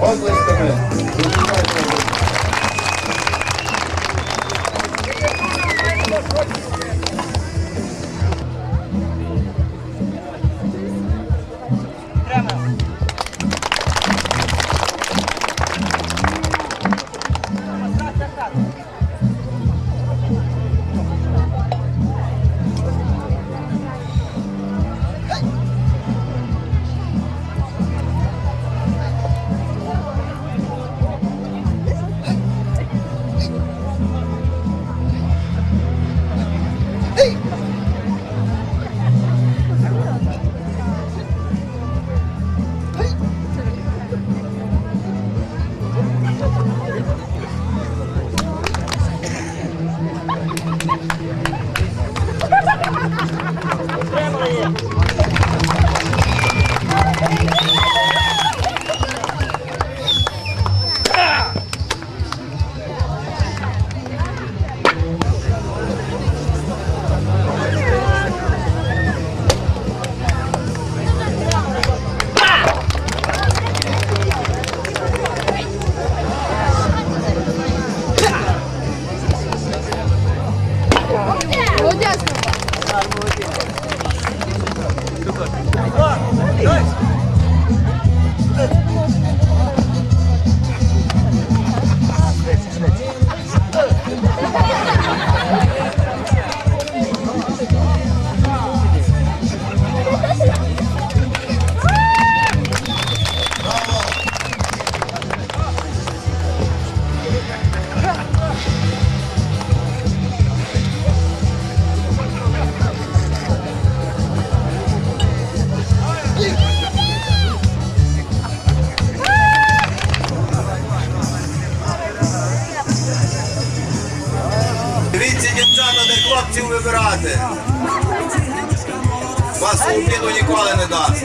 Vazgeçmeme. Ці дівчата, не хлопців вибирати. Вас у обіду ніколи не дасть.